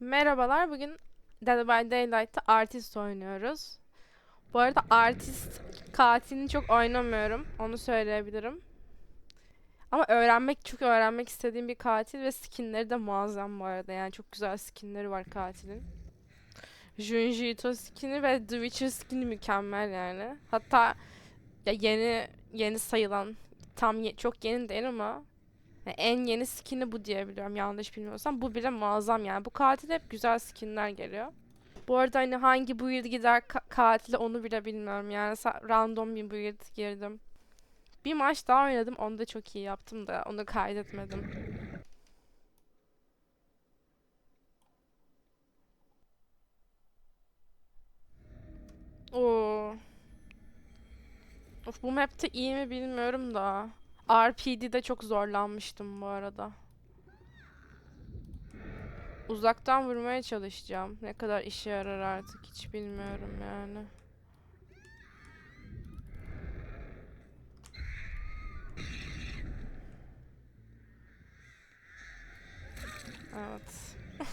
Merhabalar, bugün Dead by Daylight'ta artist oynuyoruz. Bu arada artist katilini çok oynamıyorum, onu söyleyebilirim. Ama öğrenmek, çok öğrenmek istediğim bir katil ve skinleri de muazzam bu arada. Yani çok güzel skinleri var katilin. Junji Ito skini ve The Witcher skini mükemmel yani. Hatta ya yeni yeni sayılan tam ye- çok yeni değil ama yani en yeni skin'i bu diyebiliyorum yanlış bilmiyorsam. Bu bile muazzam yani. Bu katilde hep güzel skinler geliyor. Bu arada hani hangi build gider ka- katile onu bile bilmiyorum. Yani random bir build girdim. Bir maç daha oynadım. Onu da çok iyi yaptım da onu kaydetmedim. Oo. Of bu map'te iyi mi bilmiyorum da. RPD'de çok zorlanmıştım bu arada. Uzaktan vurmaya çalışacağım. Ne kadar işe yarar artık hiç bilmiyorum yani. Evet.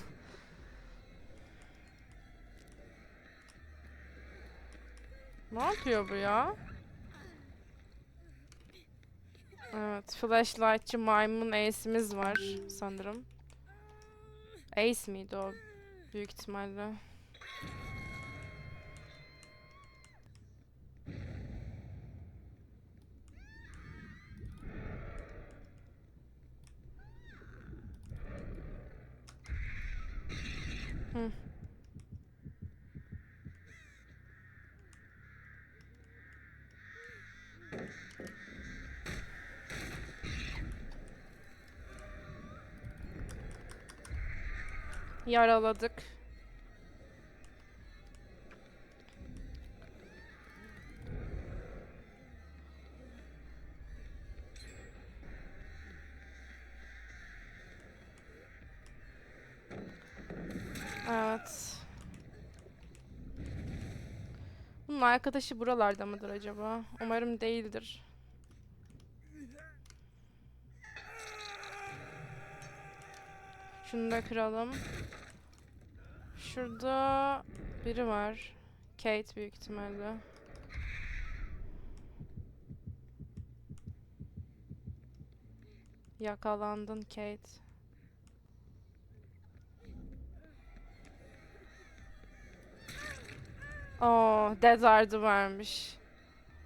Ne yapıyor bu ya? Evet, flashlightçı maymun ace'imiz var sanırım. Ace miydi o? Büyük ihtimalle. Hı. Yaraladık. Evet. Bunun arkadaşı buralarda mıdır acaba? Umarım değildir. Şunu da kıralım. Şurada biri var. Kate büyük ihtimalle. Yakalandın Kate. Oo, Dead Ard'ı varmış.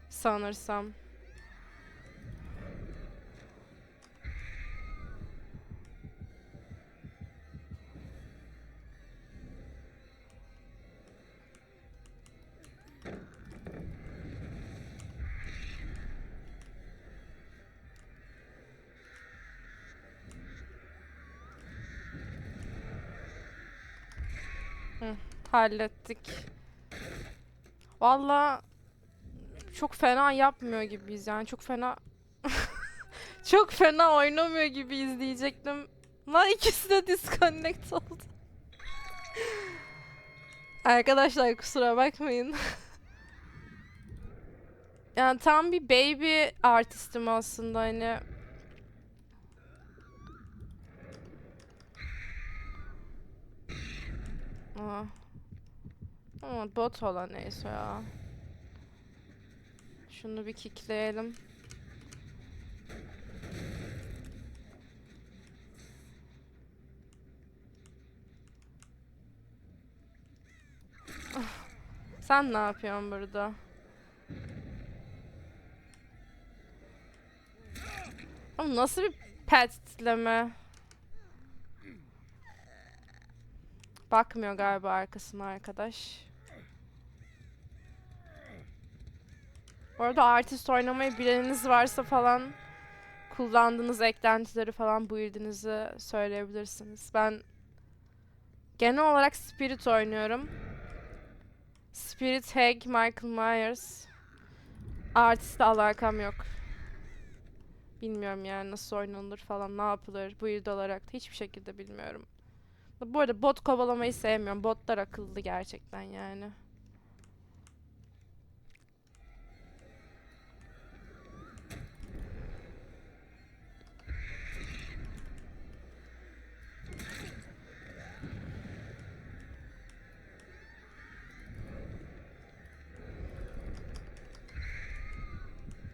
Sanırsam. Hı, hallettik. Valla çok fena yapmıyor gibiyiz yani çok fena çok fena oynamıyor gibiyiz diyecektim. Lan ikisi de disconnect oldu. Arkadaşlar kusura bakmayın. yani tam bir baby artistim aslında hani. Ama bot olan neyse ya. Şunu bir kickleyelim. Ah, Sen ne yapıyorsun burada? Oğlum nasıl bir petleme? Bakmıyor galiba arkasına arkadaş. Bu arada artist oynamayı bileniniz varsa falan kullandığınız eklentileri falan build'inizi söyleyebilirsiniz. Ben genel olarak Spirit oynuyorum. Spirit, Hag, Michael Myers. Artist'le alakam yok. Bilmiyorum yani nasıl oynanılır falan, ne yapılır build olarak da hiçbir şekilde bilmiyorum. Bu arada bot kovalamayı sevmiyorum. Botlar akıllı gerçekten yani.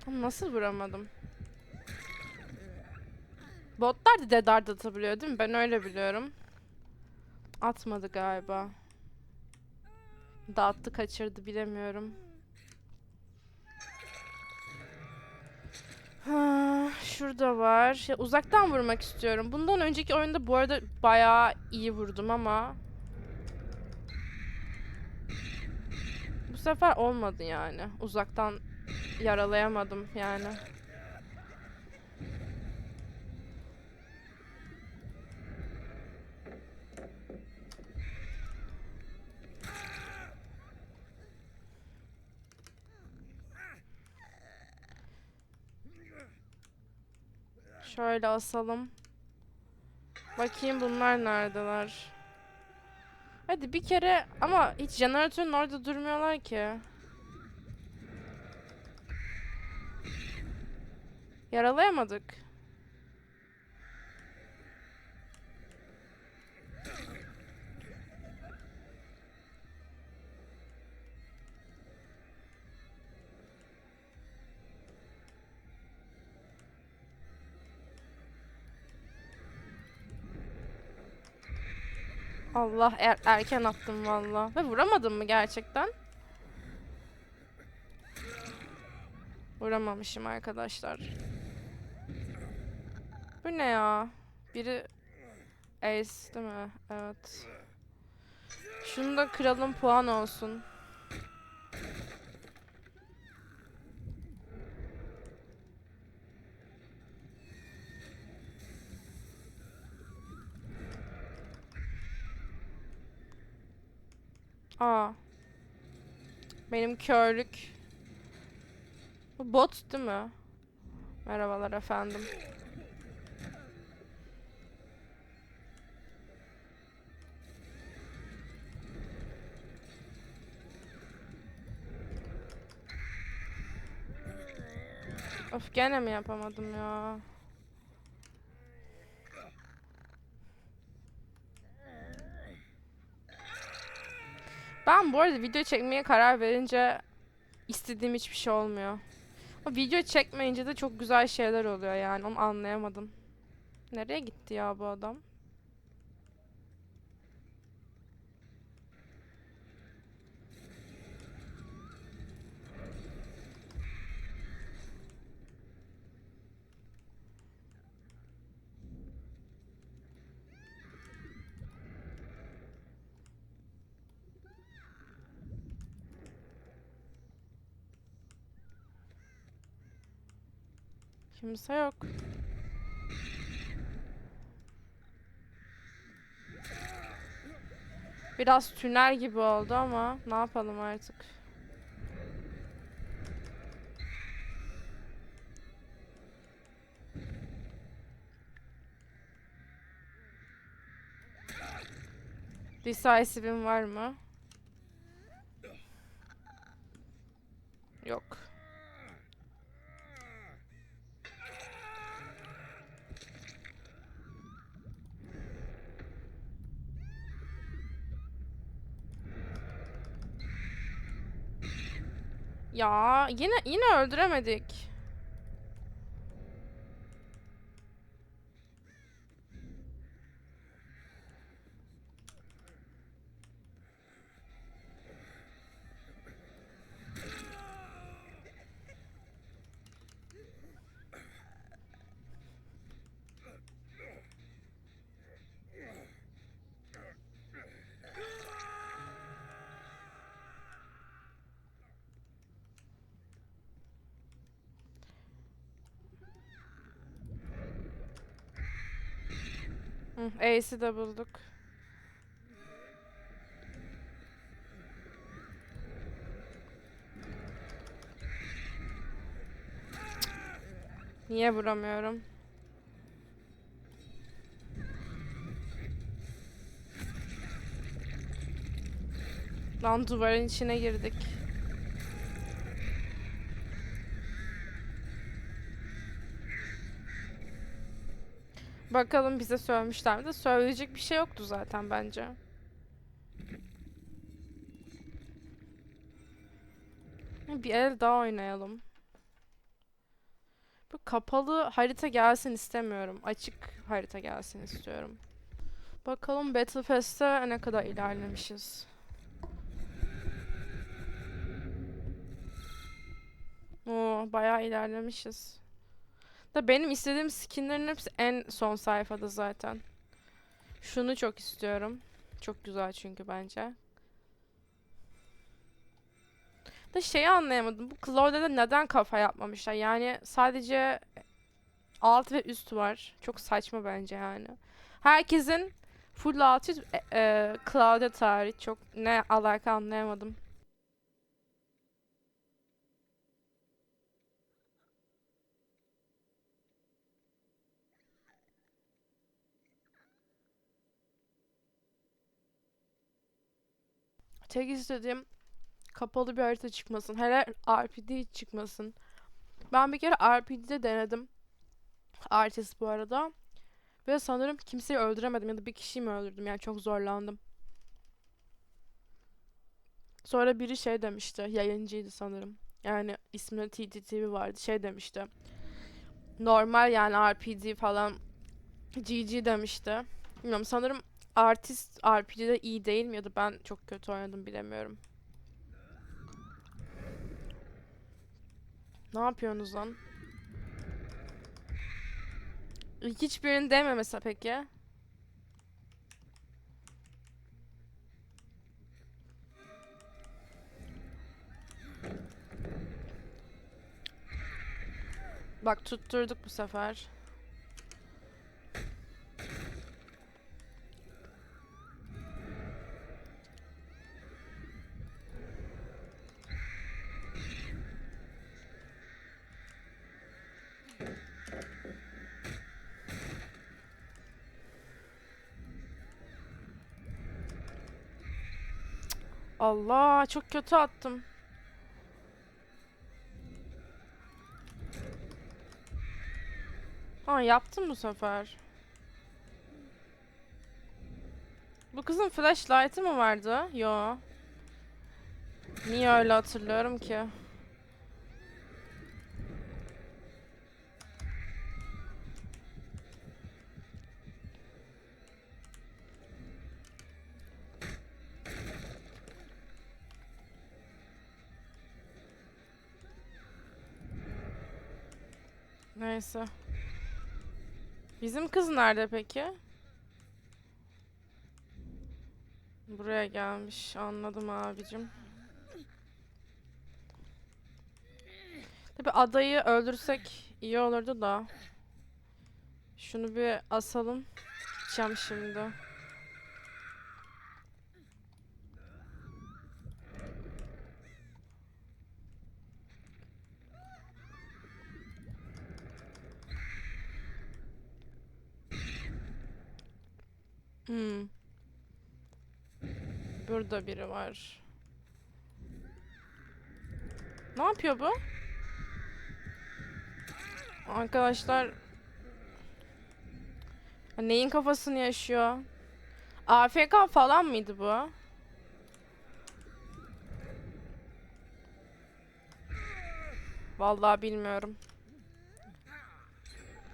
Nasıl vuramadım? Botlar da dedard atabiliyor değil mi? Ben öyle biliyorum. Atmadı galiba. Dağıttı kaçırdı bilemiyorum. Ha, şurada var. Ya uzaktan vurmak istiyorum. Bundan önceki oyunda bu arada bayağı iyi vurdum ama bu sefer olmadı yani. Uzaktan yaralayamadım yani. Şöyle asalım. Bakayım bunlar neredeler. Hadi bir kere ama hiç jeneratörün orada durmuyorlar ki. Yaralayamadık. Allah er- erken attım valla. Ve vuramadım mı gerçekten? Vuramamışım arkadaşlar. Bu ne ya? Biri Ace değil mi? Evet. Şunu da kıralım puan olsun. Aa. Benim körlük. Bu bot değil mi? Merhabalar efendim. Of gene mi yapamadım ya? Ben bu arada video çekmeye karar verince istediğim hiçbir şey olmuyor. O video çekmeyince de çok güzel şeyler oluyor yani onu anlayamadım. Nereye gitti ya bu adam? Kimse yok. Biraz tünel gibi oldu ama ne yapalım artık. Decisive'im var mı? Ya yine yine öldüremedik. Hı, Ace'i de bulduk. Niye vuramıyorum? Lan duvarın içine girdik. Bakalım bize sövmüşler mi de söyleyecek bir şey yoktu zaten bence. Bir el daha oynayalım. Bu kapalı harita gelsin istemiyorum. Açık harita gelsin istiyorum. Bakalım Battle ne kadar ilerlemişiz. Oo, bayağı ilerlemişiz. Da benim istediğim skinlerin hepsi en son sayfada zaten. Şunu çok istiyorum. Çok güzel çünkü bence. Da şeyi anlayamadım. Bu Claudia'da neden kafa yapmamışlar? Yani sadece alt ve üst var. Çok saçma bence yani. Herkesin full altı e, e, Claudia tarih. Çok ne alaka anlayamadım. Tek istediğim kapalı bir harita çıkmasın. Hele RPD hiç çıkmasın. Ben bir kere RPD'de denedim. Artist bu arada. Ve sanırım kimseyi öldüremedim ya da bir kişiyi mi öldürdüm yani çok zorlandım. Sonra biri şey demişti, yayıncıydı sanırım. Yani isminde TTTV vardı, şey demişti. Normal yani RPD falan GG demişti. Bilmiyorum sanırım artist RPG'de iyi değil mi ya da ben çok kötü oynadım bilemiyorum. Ne yapıyorsunuz lan? Hiçbirini dememese peki? Bak tutturduk bu sefer. Allah çok kötü attım. Ha yaptım bu sefer. Bu kızın flashlight'ı mı vardı? Yo. Niye öyle hatırlıyorum ki? Neyse. Bizim kız nerede peki? Buraya gelmiş. Anladım abicim. Tabi adayı öldürsek iyi olurdu da. Şunu bir asalım. Gideceğim şimdi. Hmm. Burada biri var. Ne yapıyor bu? Arkadaşlar neyin kafasını yaşıyor? AFK falan mıydı bu? Vallahi bilmiyorum.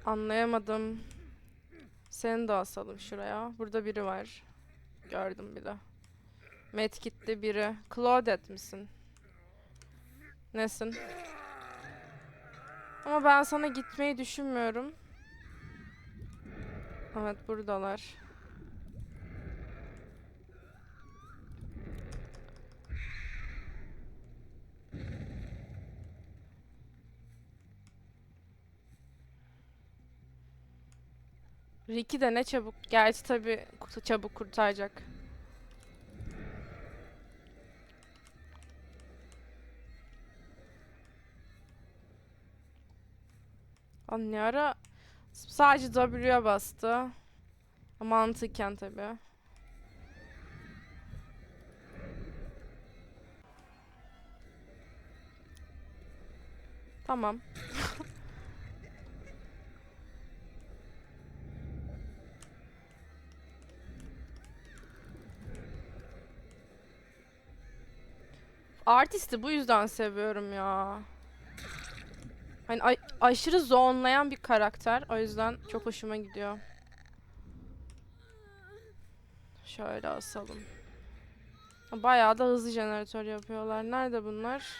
Anlayamadım. Seni de asalım şuraya. Burada biri var. Gördüm bir de. Medkit'te biri. Claudette misin? Nesin? Ama ben sana gitmeyi düşünmüyorum. Evet buradalar. Ricky de ne çabuk. Gerçi tabii ku- çabuk kurtaracak. Lan ne ara sadece W'ye bastı. Mantıken tabii. Tamam. Artisti bu yüzden seviyorum ya. Hani aşırı zonlayan bir karakter. O yüzden çok hoşuma gidiyor. Şöyle asalım. Bayağı da hızlı jeneratör yapıyorlar. Nerede bunlar?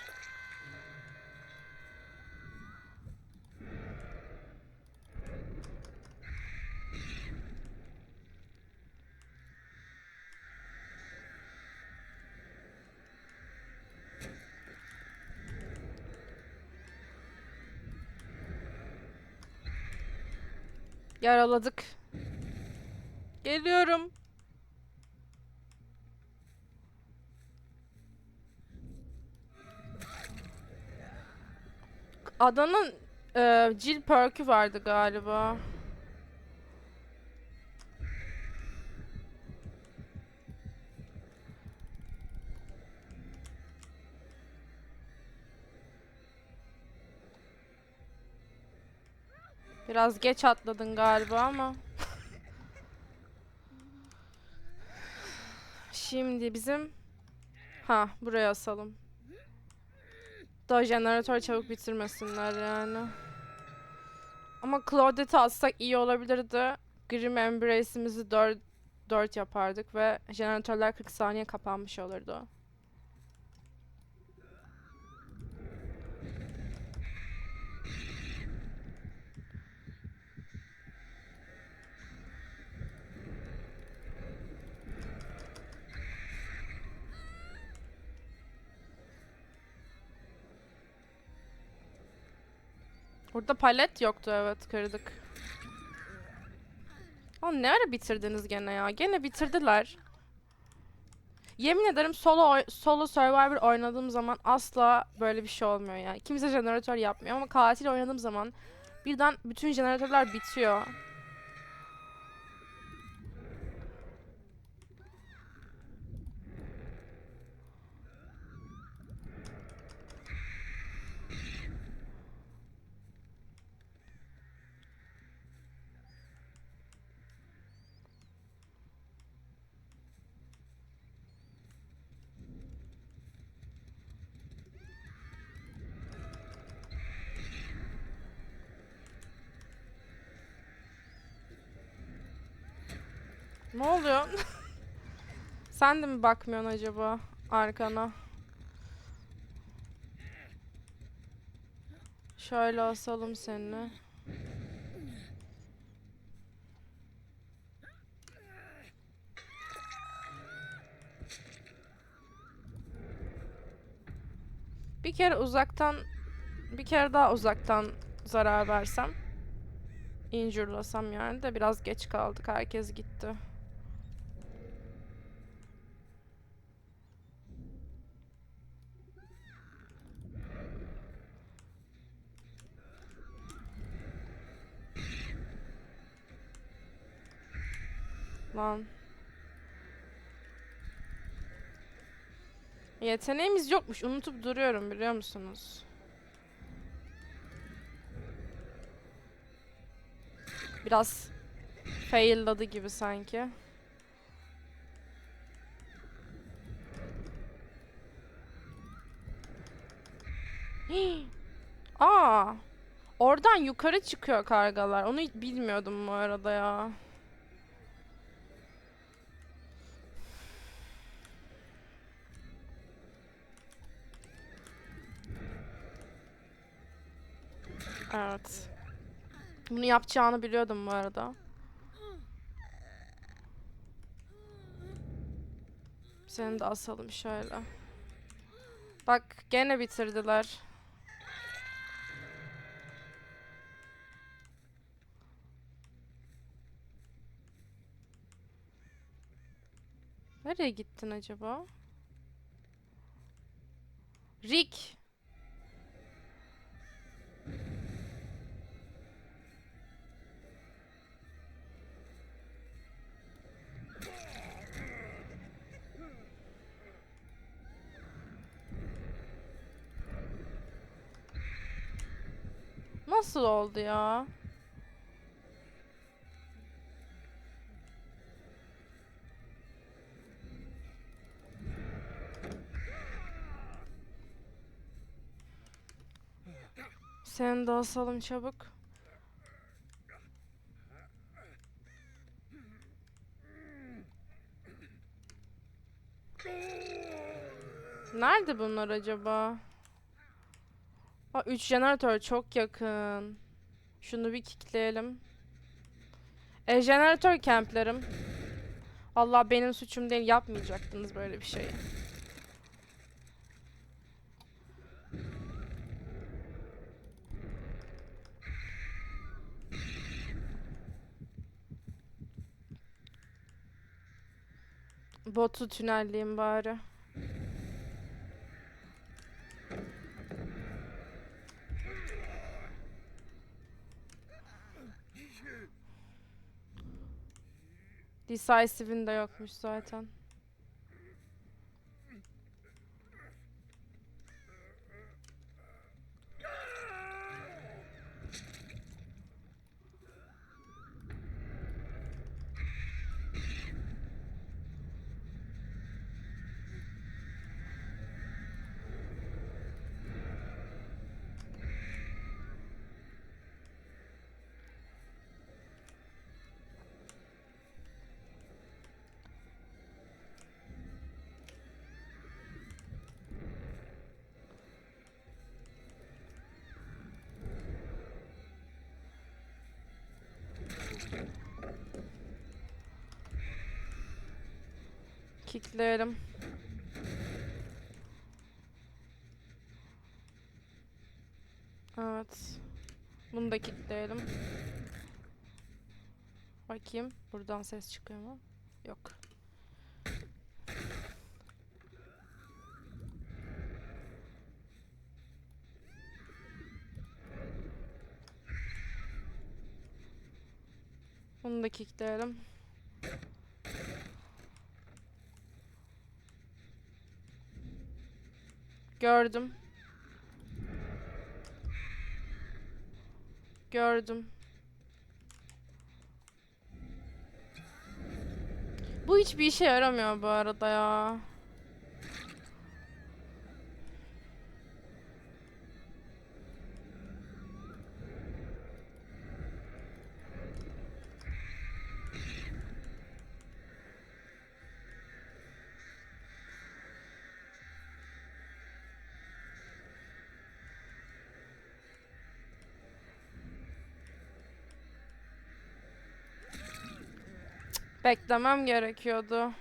Yaraladık. Geliyorum. Adanın e, cil perk'ü vardı galiba. Biraz geç atladın galiba ama. Şimdi bizim ha buraya asalım. Daha jeneratör çabuk bitirmesinler yani. Ama Claudette'i atsak iyi olabilirdi. Grim Embrace'imizi 4 4 yapardık ve jeneratörler 40 saniye kapanmış olurdu. Burada palet yoktu evet kırdık. Oğlum ne ara bitirdiniz gene ya? Gene bitirdiler. Yemin ederim solo solo Survivor oynadığım zaman asla böyle bir şey olmuyor yani. Kimse jeneratör yapmıyor ama katil oynadığım zaman birden bütün jeneratörler bitiyor. Ne oluyor? Sen de mi bakmıyorsun acaba arkana? Şöyle asalım seni. Bir kere uzaktan bir kere daha uzaktan zarar versem injurlasam yani de biraz geç kaldık. Herkes gitti. Lan. Yeteneğimiz yokmuş. Unutup duruyorum biliyor musunuz? Biraz failladı gibi sanki. Aa, oradan yukarı çıkıyor kargalar. Onu bilmiyordum bu arada ya. Bunu yapacağını biliyordum bu arada. Seni de asalım şöyle. Bak gene bitirdiler. Nereye gittin acaba? Rick. Nasıl oldu ya? Seni de asalım çabuk. Nerede bunlar acaba? Aa, 3 jeneratör çok yakın. Şunu bir kickleyelim. E, jeneratör kemplerim. Allah benim suçum değil yapmayacaktınız böyle bir şeyi. Botu tünelleyeyim bari. Decisive'in de yokmuş zaten. Kickleyelim. Evet. Bunu da kickleyelim. Bakayım. Buradan ses çıkıyor mu? Yok. Bunu da kickleyelim. Gördüm. Gördüm. Bu hiçbir işe yaramıyor bu arada ya. Beklemem gerekiyordu.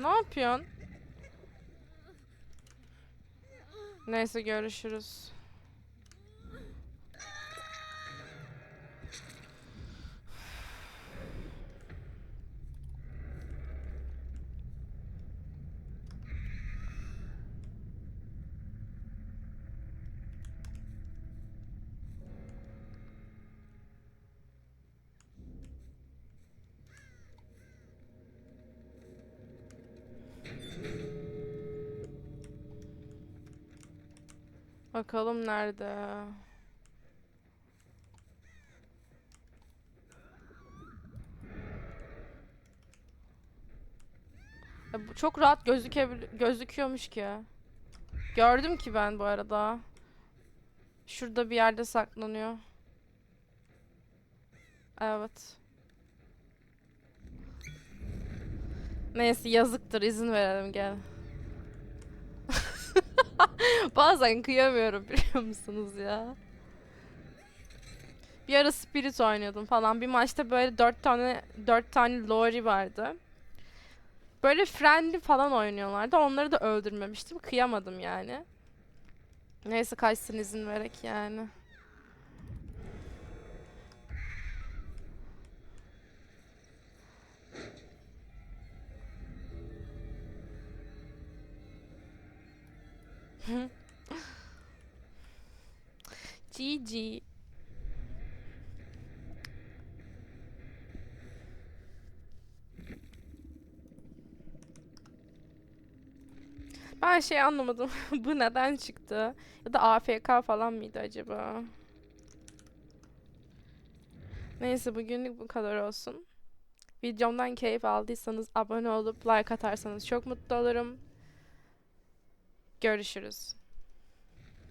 Ne yapıyorsun? Neyse görüşürüz. Bakalım nerede? Çok rahat gözüküyormuş ki. Gördüm ki ben bu arada. Şurada bir yerde saklanıyor. Evet. Neyse yazıktır izin verelim gel. Bazen kıyamıyorum biliyor musunuz ya? Bir ara Spirit oynuyordum falan. Bir maçta böyle dört tane dört tane Lori vardı. Böyle friendly falan oynuyorlardı. Onları da öldürmemiştim. Kıyamadım yani. Neyse kaçsın izin vererek yani. GG. Ben şey anlamadım. Bu neden çıktı? Ya da AFK falan mıydı acaba? Neyse bugünlük bu kadar olsun. Videomdan keyif aldıysanız abone olup like atarsanız çok mutlu olurum. Görüşürüz.